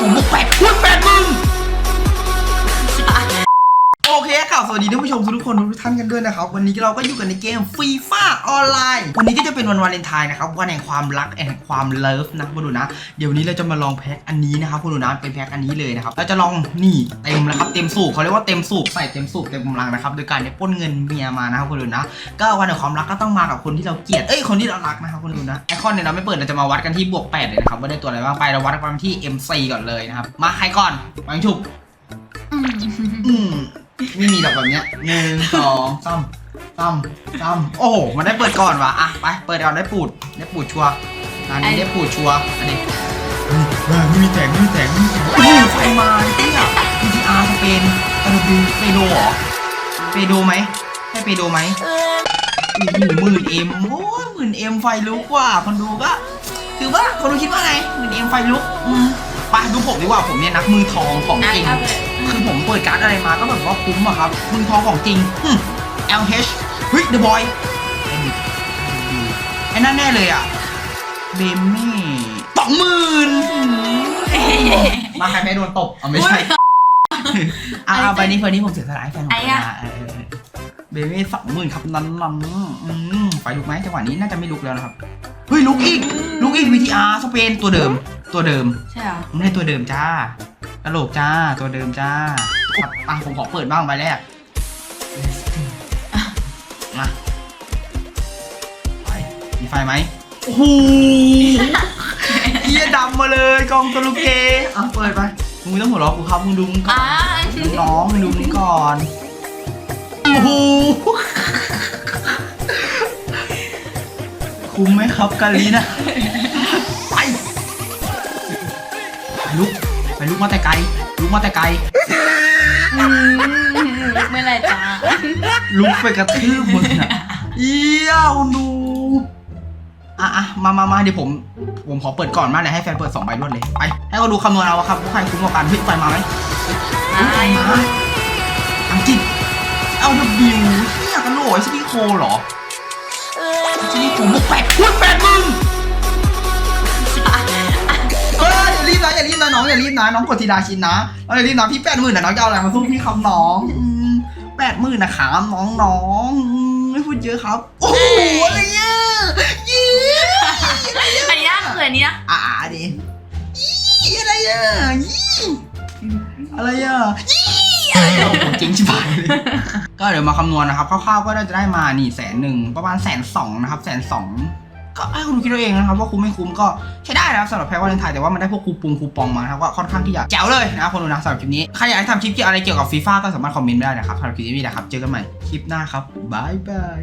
ผมบอกแปดพูดแปดหมื่น โอเคครับสวัสดีท่านผู้ชมทุกคนทุกท่านกันด้วยนะครับ วันนี้เราก็อยู่กันในเกมฟรีฟ่าออนไลน์ วันนี้ก็จะเป็นวันวาเลนไทน์นะครับวันแห่งความรักแห่งความเลิฟนะคุณดูนะ เดี๋ยวนี้เราจะมาลองแพ็คอันนี้นะครับคุณดูนะเป็นแพ็คอันนี้เลยนะครับเราจะลองนี่เต็มแล้วครับเต็มสูบเขาเรียกว่าเต็มสูบใส่เต็มสูบเต็มกำลังนะครับโดยการได้ปล้นเงินเมียมานะครับคุณดูนะ ก็วันแห่งความรักก็ต้องมากับคนที่เราเกลียดเอ้ยคนที่เรารักนะครับคุณดูนะไอคอนเนี่ยเราไม่เปิดเราจะมาวัดกันที่บวกแปดเลยนะครับว่าได้ตัวอะไรบ้างไปเราวัดกันที่ MC ก่อนเลยนะครับมาใครก่อนวางฉุบอืม ไม่มีดอกแบบเนี้ยหนึ่งสองสามสามสามโอ้โห มันได้เปิดก่อนวะอะไป เปิดก่อนได้ปูด ได้ปูดชัวร์อันนี้ได้ปูดชัวร์อันนี้เฮ้ยไม่มีแสงไม่มีแสงไม่มีแสงโอ้โหไฟมาเนี่ย VTR สเปนตะลุบีเปโดเหรอเปโดไหมใช่เปโดไหมโอ้โหหมื่นเอ็มโอ้ยหมื่นเอ็มไฟลุกว่ะคนดูก็คือว่าคนดูคิดว่าไงหมื่นเอ็มไฟลุกอืมไปดูผมดีกว่าผมเนี่ยนักมือทองของจริง คือผมเปิดการ์ดอะไรมาก็แบบว่าคุ้มอะครับมือทองของจริงอืม LH เฮ้ย The Boy ไอ้นั่นแน่เลยอะเบมมี่สองหมื่นมาใครไม่โดนตบเอาไม่ใช่อ่าเอาไปนี้เพื่อนนี้ผมเสียสละให้แฟนผมไอ้นะอะเออเบมมี่สองหมื่นครับนั้นนั้นอืมไฟลุกไหมจังหวะนี้น่าจะไม่ลุกแล้วนะครับเฮ้ยลุกอีกลุกอีก VTR สเปนตัวเดิมตัวเดิม ใช่เหรอไม่ใช่ตัวเดิมจ้า กระโหลกจ้า ตัวเดิมจ้าครับอะผมขอเปิดบ้างใบแรก มาไปมีไฟไหมโอ้โหเยี่ยดำมาเลยกองตัวลูกเกอะเปิดไปมึงไม่ต้องหัวเราะกูครับมึงดูมึงก่ออ่านน้องมึงดูมึงก่อนโอ้โหคุ้มไหมครับกาลีนะไปไปลุก ไปลุกมาแต่ไกลลุกมาแต่ไกลอืมลุกไม่ไรจ้าลุกไปกระทืบมึงอะเอี้ยคุณดูอะอะมามามาเดี๋ยวผม ผมขอเปิดก่อนมากเลยให้แฟนเปิดสองใบรวดเลย ไป ให้เขาดูคำนวณเอาว่าครับว่าใครคุ้มกว่ากันเฮ้ยไฟมาไหมเฮ้ยไฟมาอังกฤษเอาดับบิวเฮียกันโหลไอ้ซิลิโคเหรอซิลิโคบวกแปดพูดแปดมึง รีบนะน้องอย่ารีบนะน้องกดทีดาชินนะน้องอย่ารีบนะพี่แปดหมื่นนะน้องจะเอาอะไรมาสู้พี่ครับน้องแปดหมื่นนะครับน้องน้องอืมไม่พูดเยอะครับ โอ้โหอะไรเนี่ยยี่อันนี้น่าเขินนี่นะอ่าดิยี่อะไรอะยี่อะไรอะยี่อะไรอะโอ้โหเจ๋งชิบหายเลยก็เดี๋ยวมาคำนวณนะครับคร่าวๆก็น่าจะได้มานี่แสนหนึ่งประมาณแสนสองนะครับแสนสอง ก็ให้คุณคิดเอาเองนะครับว่าคุ้มไม่คุ้มก็ใช้ได้นะครับสำหรับแพ็กวาเลนไทน์แต่ว่ามันได้พวกคูปองคูปองมานะครับก็ค่อนข้างที่จะแจ๋วเลยนะครับคนดูนะสำหรับคลิปนี้ใครอยากให้ทำคลิปเกี่ยวอะไรเกี่ยวกับฟีฟ่าก็สามารถคอมเมนต์ได้นะครับสำหรับคลิปนี้นะครับเจอกันใหม่คลิปหน้าครับบายบาย